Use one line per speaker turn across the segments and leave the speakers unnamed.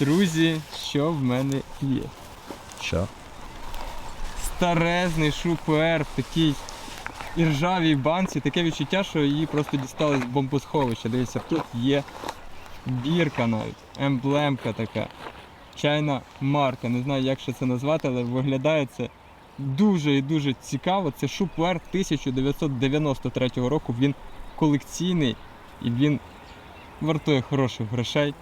Друзі, що в мене є?
Що?
Старезний шупер в такій іржавій банці. Таке відчуття, що її просто дістали з бомбосховища. Дивіться, тут є бірка навіть, емблемка така. Чайна марка. Не знаю, як ще це назвати, але виглядає це дуже і дуже цікаво. Це шупер 1993 року. Він колекційний і він вартує хороших грошей.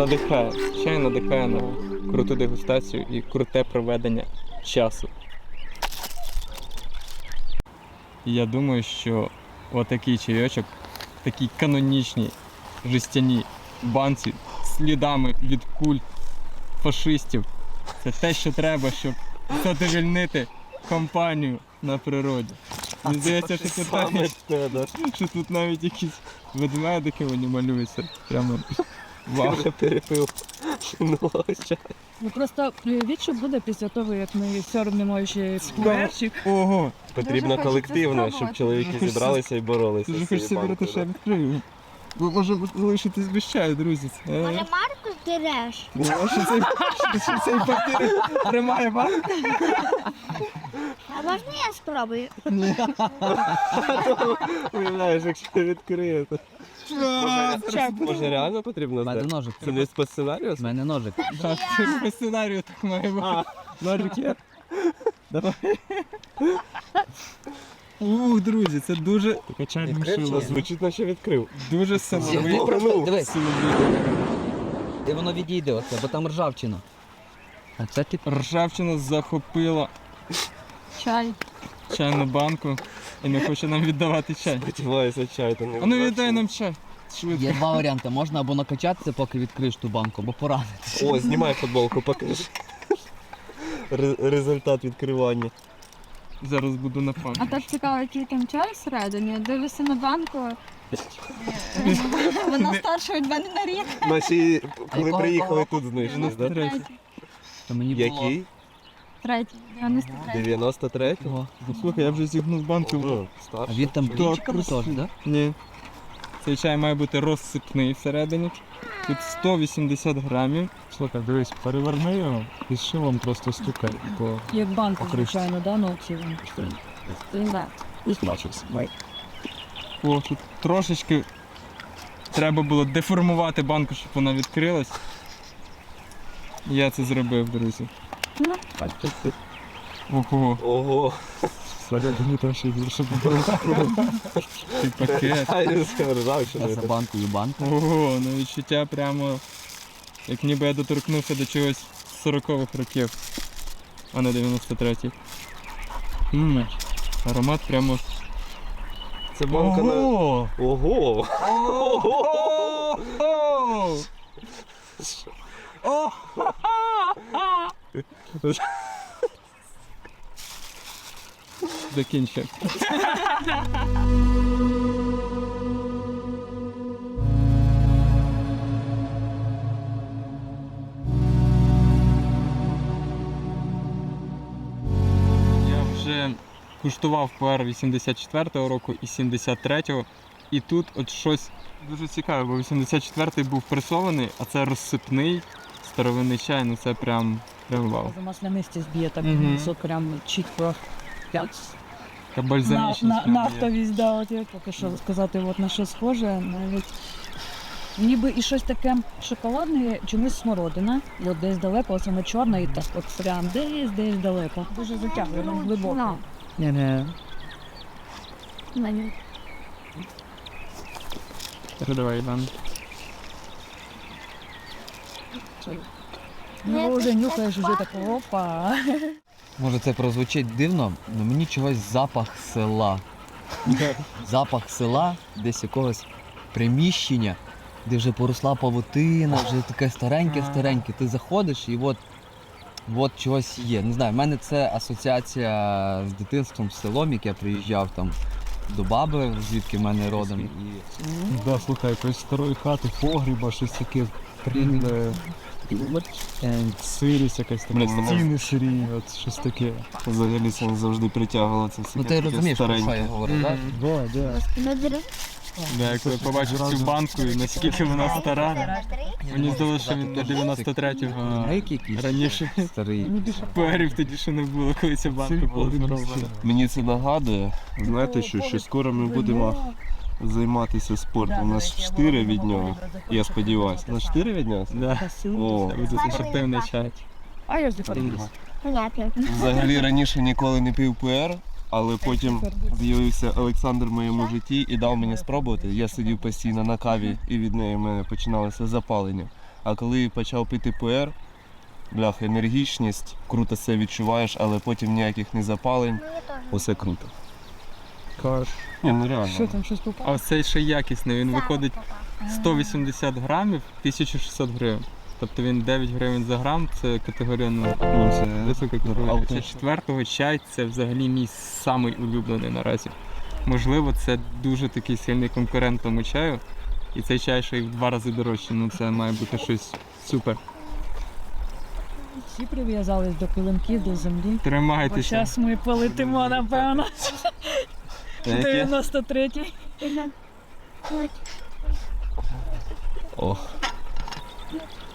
Надихає. Чай надихає на круту дегустацію і круте проведення часу. Я думаю, що отакий чайочок, в такій канонічній жестяній банці слідами від куль фашистів. Це те, що треба, щоб задовільнити компанію на природі. Мені здається, що тут навіть, що тут навіть якісь ведмедики вони малюються. Прямо
вже перепив. Ну.
Ну просто уявіть, що буде після того, як ми сьорбнемо ще скверчик.
Ого!
Потрібно
хочеться
колективно, щоб
спробувати.
чоловіки зібралися і боролися.
Ти ж
з
хочеш
цією
собі ще
банкою,
відкрию. Ви може залишитись без чаю, друзі. Це...
Може, Марку здереш?
Ну, що цей, що цей папір тримає банк?
А можна я спробую?
Уявляєш, якщо відкриє, то
Може,
реально потрібно
У мене
здати?
ножик.
Це не по сценарію?
У мене ножик.
Так, це по сценарію так має бути. Ножик є. Давай. Ух, друзі, це дуже,
Відкрив, звучить, наче відкрив.
дуже силовий.
Дивись. І воно відійде оце, бо там ржавчина. А це ти
Ржавчина захопила
Чай.
чайну банку і не хоче нам віддавати чай.
Сподіваюся, чай то не
А ну віддай нам чай. Швидко.
Є два варіанти. Можна або накачатися, поки відкриєш ту банку, або поранити.
О, знімай футболку, покажи. Результат відкривання.
Зараз буду на пам'ять.
А так цікаво, який там чай всередині. Дивлюся на банку. Вона старша від мене на рік.
Наші, коли приїхали, тут знайшли, так?
Третій.
То мені було...
Який?
Третій, 93.
93-го?
Ну, Слухай, я вже зігнув банку.
А він там блінчиками теж, так?
Ні. Цей чай має бути розсипний всередині. Тут 180 грамів.
Слухай, дивись, переверни його і шилом просто стукай по
Як банку,
Покришка.
звичайно, да, ну ці вон.
Да.
О, тут трошечки треба було деформувати банку, щоб вона відкрилась. Я це зробив, друзі. Ого,
Ого,
Всередині там ще гірше було.
цей пакет.
а я сказав, що
За і банку.
Ого, ну відчуття прямо, як ніби я доторкнувся до чогось з 40-х років, а не 93-х. Ммм, аромат прямо.
Це банка на...
Ого!
Ого!
Ого! Закінчив. Я вже куштував пуер 84-го року і 73-го. І тут от щось дуже цікаве, бо 84-й був пресований, а це розсипний старовинний чай, ну це прям, прям вау.
За нас на місці зб'є так
Мгм.
mm прям чітко. Як
Така
на,
бальзамічність.
на,
прям є.
нафтовість, да, от я поки що сказати, от на що схоже, навіть ніби і щось таке шоколадне, чомусь смородина, от десь далеко, саме чорна, і так от прям десь десь далеко. Дуже затягує, глибоко.
Ну,
Ні-ні.
мені.
Передавай, Іван.
Ну, вже нюхаєш, вже так опа.
Може це прозвучить дивно, але мені чогось запах села. Запах села, десь якогось приміщення, де вже поросла павутина, вже таке стареньке-стареньке. Ти заходиш і от, от чогось є. Не знаю, в мене це асоціація з дитинством, з селом, як я приїжджав там до баби, звідки в мене родом. І
Да, слухай, якоїсь старої хати, погріба, щось таке Сирість якась така, стіни сирі, от щось таке.
Взагалі це завжди притягувало це все.
Ну ти розумієш, про що я говорю, так?
Да.
Не
як я побачив цю банку і наскільки вона стара, мені здалося, що він на 93-го раніше
старий.
пуерів тоді ще не було, коли ця банка була.
Мені це нагадує, знаєте що, що скоро ми будемо займатися спортом. У нас 4 від нього, я сподіваюся. У нас 4 від нього?
Да.
О,
Буде спортивний чай.
А я ж
Понятно.
взагалі раніше ніколи не пив ПР, але потім з'явився Олександр в моєму житті і дав мені спробувати. Я сидів постійно на каві і від неї в мене починалося запалення. А коли почав пити ПР, блях, енергічність, круто це відчуваєш, але потім ніяких не запалень. Усе круто.
Каш.
Ні, ну реально.
Що там щось
А
попало?
ось цей ще якісний, він виходить 180 грамів, 1600 гривень. Тобто він 9 гривень за грам, це категорія ну,
Ну, це
висока категорія. Це четвертого чай, це взагалі мій самий улюблений наразі. Можливо, це дуже такий сильний конкурент тому чаю. І цей чай ще й в два рази дорожчий. Ну це має бути щось супер.
Всі прив'язались до килимків, до землі. Бо
Тримайтеся.
зараз ми полетимо, напевно.
Яке?
93-й.
О,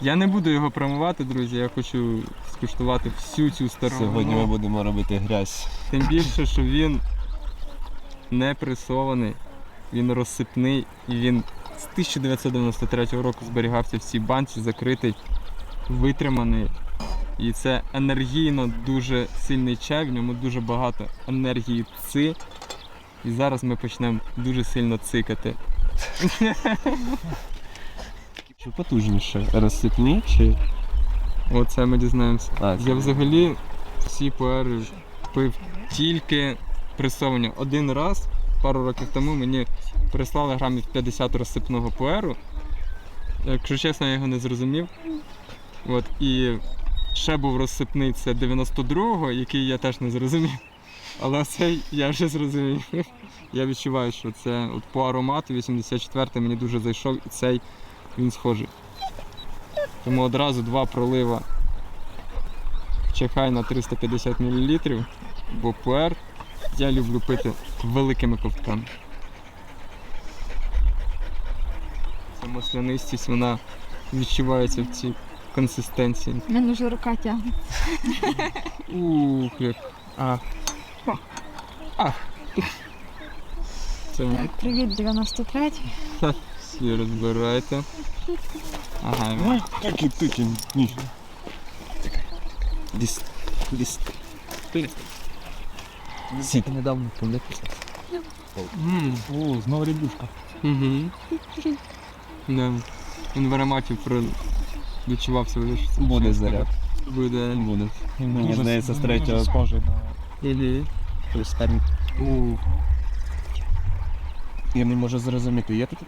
Я не буду його промивати, друзі. Я хочу скуштувати всю цю стару.
сьогодні ми будемо робити грязь.
Тим більше, що він не пресований, він розсипний і він з 1993 року зберігався в цій банці, закритий, витриманий. І це енергійно дуже сильний чай, в ньому дуже багато енергії ци. І зараз ми почнемо дуже сильно цикати.
Чи потужніше? Розсипні чи.
Оце ми дізнаємося.
А,
Я взагалі всі пуери пив тільки пресовані. Один раз, пару років тому, мені прислали грамів 50 розсипного пуеру. Якщо чесно, я його не зрозумів. От, і ще був розсипний це 92-го, який я теж не зрозумів. Але цей я вже зрозумів. Я відчуваю, що це от по аромату 84-й мені дуже зайшов і цей він схожий. Тому одразу два пролива чахай на 350 мл, бо пуер я люблю пити великими ковтками. Ця маслянистість, вона відчувається в цій консистенції.
В Мене вже рука тягне.
Ух, як. Ах. Це ви
Привіт, 93
всі розбирайте. Ага,
Ой, як і тут, ні. Діс. Діс. Сідь.
Недавно помилитися.
М,
О, знову рябушка.
Угу. Да. Він в ароматі про... відчувався що це
Буде заряд.
Буде.
Буде. Мені здається, з третього.
схожий на
Ілі.
Ух. Я не можу зрозуміти, є тут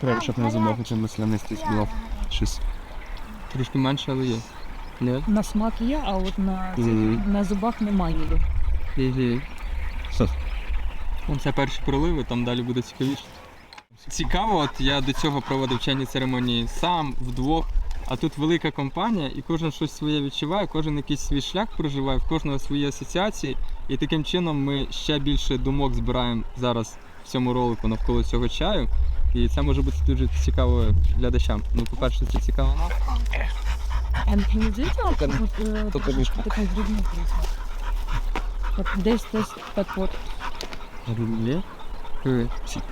треба, щоб не замовити чи маслянистість була. Щось.
Трошки менше, але є. Ні?
На смак є, а от на, цих-
Мгм.
на зубах немає.
Ілі. Ну, Це перші проливи, там далі буде цікавіше. Цікаво, от я до цього проводив чайні церемонії сам, вдвох. А тут велика компанія, і кожен щось своє відчуває, кожен якийсь свій шлях проживає, в кожного свої асоціації. І таким чином ми ще більше думок збираємо зараз в цьому ролику навколо цього чаю. І це може бути дуже цікаво глядачам. Ну, по-перше, це цікаво нам.
Тільки-
е,
мішка.
От десь десь так от,
Е,
от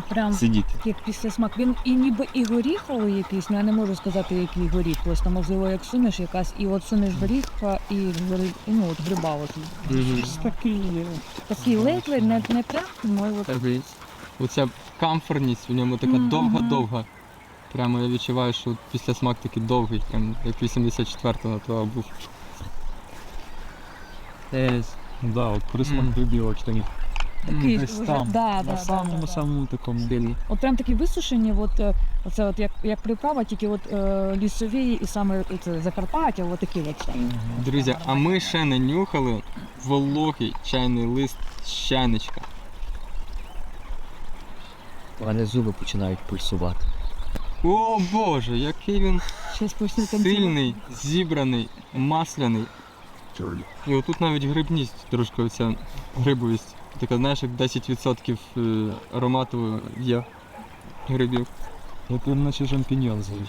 прям
Сидіть.
як після смак. Він і ніби і горіховий якийсь, ну я не можу сказати, який горіх. Просто можливо, як сунеш якась, і от сунеш горіха і, гри- і ну, от гриба. От.
мгм.
Щось такий є.
Такий ледве, не, не прям, ну от
Такий. Оця комфортність в ньому така
Мгм.
довга-довга. Прямо я відчуваю, що після смак такий довгий, прям як 84-го того був.
Да, от присмак
Мгм.
грибів такий.
Такий
Десь
вже-
там,
да,
на
да,
самому
да, да, да.
самому такому.
От прям такі висушені, от, е, оце от як, як приправа, тільки от е, лісові і саме це Закарпаття, от такі от.
Друзі, а ми ще не нюхали вологий чайний лист з чайничка.
У мене зуби починають пульсувати.
О боже, який він
Щось
сильний, зібраний, масляний. І отут навіть грибність трошки оця грибовість. Така, знаєш, як 10% е, аромату є грибів.
От він наче шампіньон зовуть.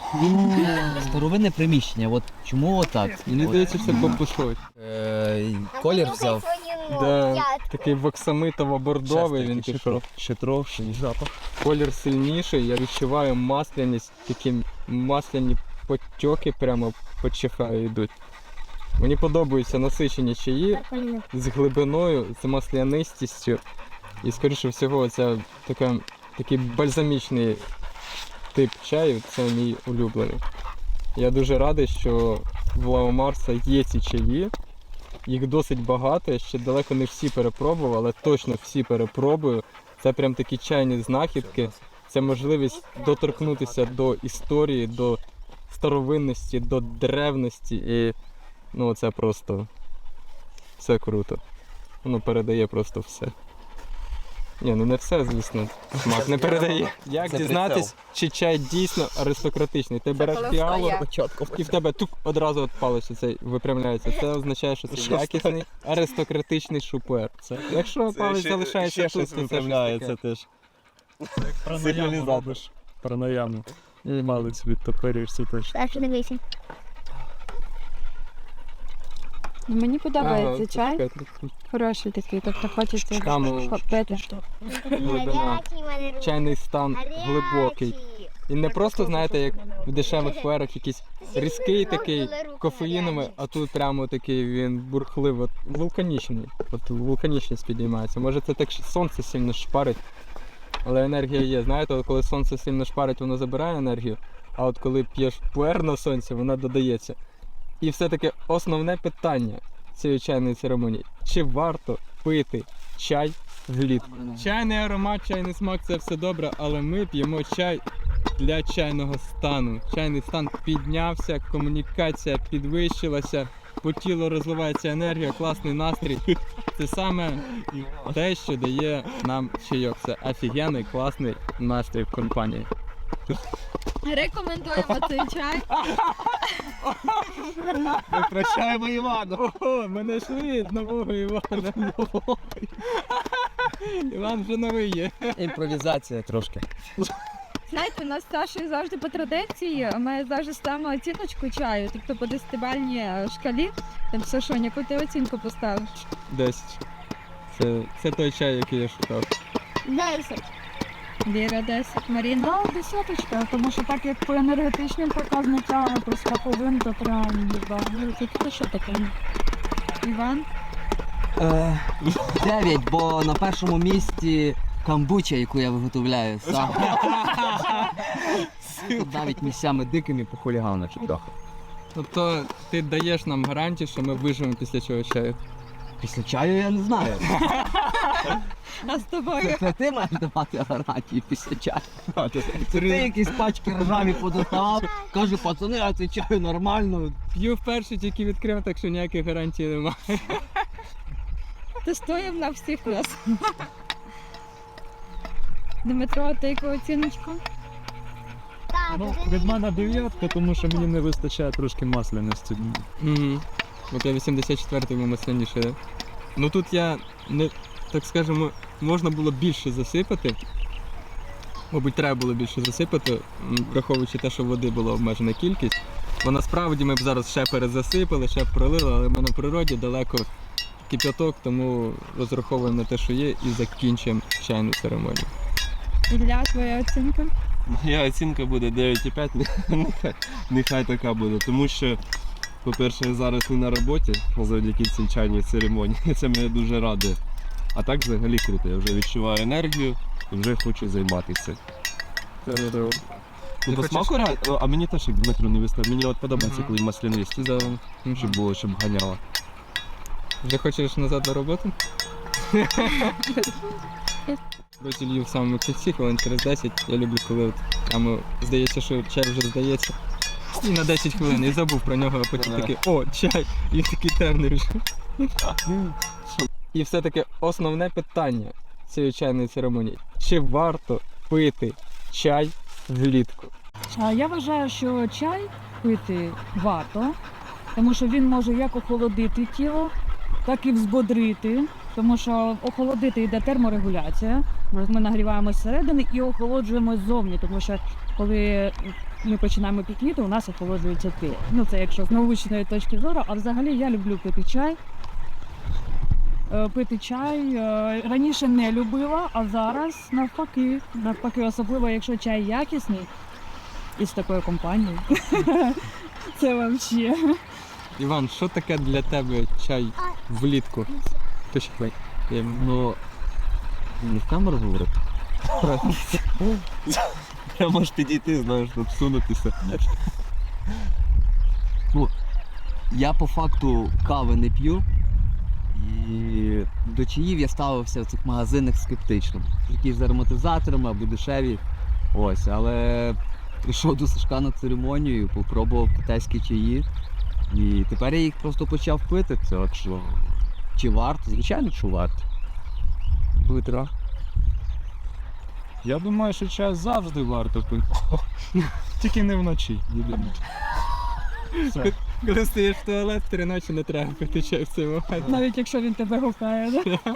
Старовинне приміщення, от чому отак?
Мені здається, це бамбусховий.
е, колір взяв.
Да, такий воксамитово-бордовий він
Ще,
пішов.
ще трохи запах.
Колір сильніший, я відчуваю масляність, такі масляні потьоки прямо по чихаю йдуть. Мені подобаються насичені чаї з глибиною, з маслянистістю. І скоріше всього, це така, такий бальзамічний тип чаю, це мій улюблений. Я дуже радий, що в Лао Марса є ці чаї. Їх досить багато, я ще далеко не всі перепробував, але точно всі перепробую. Це прям такі чайні знахідки. Це можливість доторкнутися до історії, до старовинності, до древності. І ну це просто все круто. Воно передає просто все. Ні, ну не все, звісно. Смак не передає. Як
Це
дізнатись, чи чай дійсно аристократичний? Ти береш піалу і в тебе тук одразу от палець цей випрямляється. Це означає, що це якісний аристократичний шупер. Це, якщо палець залишається
ще
тут,
щось
то це щось
виправляється
таке.
теж.
Про наяву робиш. Про наяву. І малець відтопирюєшся теж.
Перше дивися.
Ну, Мені подобається чай. Хороший такий, тобто хочеться
Там
попити.
глибина. Чайний стан глибокий. І не просто, знаєте, як в дешевих фуерах якийсь різкий такий кофеїновий, а тут прямо такий він бурхливий, от вулканічний. От вулканічність підіймається. Може це так що сонце сильно шпарить, але енергія є. Знаєте, от коли сонце сильно шпарить, воно забирає енергію, а от коли п'єш пуер на сонці, вона додається. І все-таки основне питання цієї чайної церемонії: чи варто пити чай влітку? Чайний аромат, чайний смак це все добре, але ми п'ємо чай для чайного стану. Чайний стан піднявся, комунікація підвищилася, по тілу розливається енергія, класний настрій. Це саме те, що дає нам чайок. Це офігенний, класний настрій в компанії.
Рекомендуємо цей чай.
Прощаємо Івану.
Ого, ми знайшли нового Івана. Іван вже новий є.
Імпровізація трошки.
Знаєте, у нас Сашою завжди по традиції. Ми завжди ставимо оціночку чаю, тобто по десятибальній шкалі. Там Сашонь, яку ти оцінку поставиш?
Десять. Це, це той чай, який я шукав.
Десять.
Віра 10, Маріна.
Да, десяточка, тому що так як по енергетичним показникам, по скаповим, то прям да. Ну, Це що таке?
Іван.
Е, Дев'ять, бо на першому місці камбуча, яку я виготовляю сам. Навіть місцями дикими по хуліганочку трохи.
Тобто ти даєш нам гарантію, що ми виживемо після цього чаю.
Після чаю я не знаю.
А з тобою?
Це ти маєш давати гарантії після чаю. Це ти якісь пачки ржаві подостав, каже, пацани, а це чаю нормально.
П'ю вперше тільки відкрив, так що ніяких гарантій немає.
Тестуємо на всіх нас. Дмитро, а ти яку оціночку?
Ну, від мене дев'ятка, тому що мені не вистачає трошки масляності.
Угу. От я 84-й був масляніше. Ну тут я не так скажемо, можна було більше засипати. Мабуть, треба було більше засипати, враховуючи те, що води була обмежена кількість. Бо насправді ми б зараз ще перезасипали, ще б пролили, але ми на природі далеко кип'яток, тому розраховуємо на те, що є, і закінчуємо чайну церемонію.
Ілля, твоя оцінка?
Моя оцінка буде 9,5, нехай, нехай така буде. Тому що, по-перше, я зараз не на роботі завдяки цій чайній церемонії. Це мене дуже радує. А так взагалі круто. Я вже відчуваю енергію і вже хочу займатися. Ну, по
хочеш-
смаку реально, а мені теж як Дмитро не вистачає. Мені от подобається,
Мгм.
коли маслянисті,
Да.
щоб було, щоб ганяло.
Вже хочеш назад на роботу? Розділів в самому кінці, хвилин через 10. Я люблю, коли от прямо здається, що чай вже здається. І на 10 хвилин і забув про нього, а потім такий, о, чай! І такий темний вже. І все-таки основне питання цієї чайної церемонії. Чи варто пити чай влітку?
Я вважаю, що чай пити варто, тому що він може як охолодити тіло, так і взбодрити. Тому що охолодити йде терморегуляція. Ми нагріваємося зсередини і охолоджуємось ззовні, тому що коли ми починаємо пікніти, у нас охолоджується тіло. Ну це якщо з научної точки зору, а взагалі я люблю пити чай. Е, Пити чай е, раніше не любила, а зараз навпаки. Навпаки, особливо якщо чай якісний із такою компанією. Це вообще.
Іван, що таке для тебе чай влітку? Ти ще хвиль.
Ну, не в камеру говорити.
Я можеш підійти, знаєш, тут всунутися.
Я по факту кави не п'ю. І до чаїв я ставився в цих магазинах скептично. Які з ароматизаторами або дешеві. Ось, але прийшов до Сашка на церемонію, попробував китайські чаї. І тепер я їх просто почав пити. Це що. Чи варто? Звичайно, що варто.
Дмитро.
Я думаю, що чай завжди варто пити. Тільки не вночі. Все.
Коли стоїш в туалет, три ночі не треба пити чай в цей момент.
Навіть якщо він тебе гукає, да?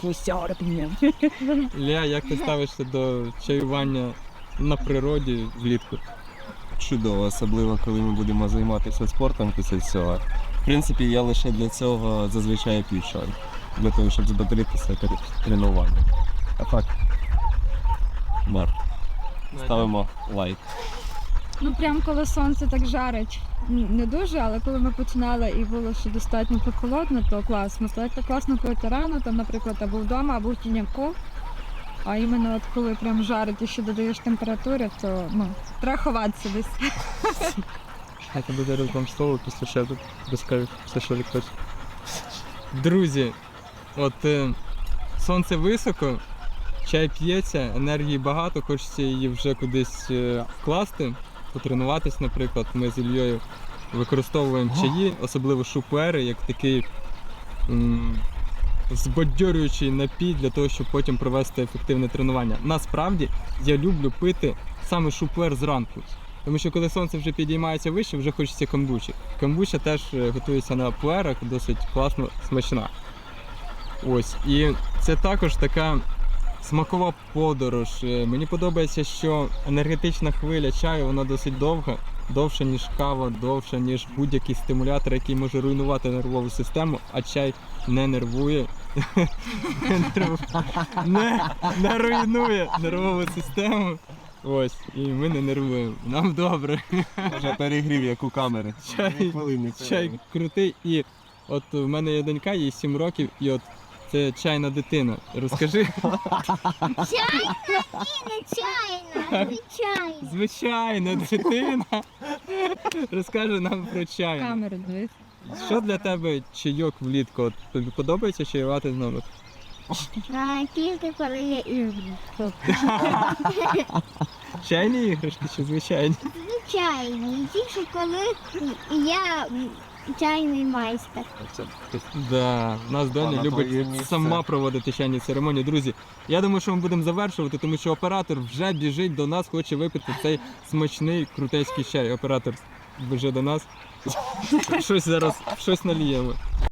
Костяр п'є.
Як ти ставишся до чаювання на природі влітку?
Чудово, особливо коли ми будемо займатися спортом після цього. В принципі, я лише для цього зазвичай п'ю чай. Для того, щоб збодритися перед тренуванням. А так. Марк, ставимо лайк.
Ну прям коли сонце так жарить. Не дуже, але коли ми починали і було ще достатньо прохолодно, то класно. Це класно пити рано, там, наприклад, або вдома, або в тіньку. А іменно от коли прям жарить і ще додаєш температури, то ну, треба ховатися десь.
Я тебе зараз вам слово після ще тут розкажу все, що ви. Друзі, от е, сонце високо, чай п'ється, енергії багато, хочеться її вже кудись е, вкласти, потренуватись, наприклад. Ми з Ільєю використовуємо чаї, особливо шупери, як такий м, збадьорюючий напій для того, щоб потім провести ефективне тренування. Насправді я люблю пити саме шупер зранку. Тому що коли сонце вже підіймається вище, вже хочеться камбучі. Камбуча теж е, готується на пуерах, досить класно, смачна. Ось. І це також така смакова подорож. Е, Мені подобається, що енергетична хвиля чаю вона досить довга, довша, ніж кава, довша, ніж будь-який стимулятор, який може руйнувати нервову систему, а чай не нервує. Не, руйнує нервову систему. Ось, і ми не нервуємо. Нам добре.
Вже перегрів, як у камери.
Чай, чай крутий. І от в мене є донька, їй 7 років, і от це чайна дитина. Розкажи,
Чайна і не чайна, звичайна.
звичайна дитина. Розкаже нам про чай.
Камери дивись.
Що для тебе чайок влітку? От тобі подобається чаювати з нами?
А тільки коли я іграшка.
Чайні іграшки чи звичайні?
Звичайні, тільки коли я чайний майстер.
Да, у нас Доня любить
місце.
сама проводити чайні церемонії. Друзі, я думаю, що ми будемо завершувати, тому що оператор вже біжить до нас, хоче випити цей смачний крутейський чай. Оператор вже до нас. Щось зараз, щось наліємо.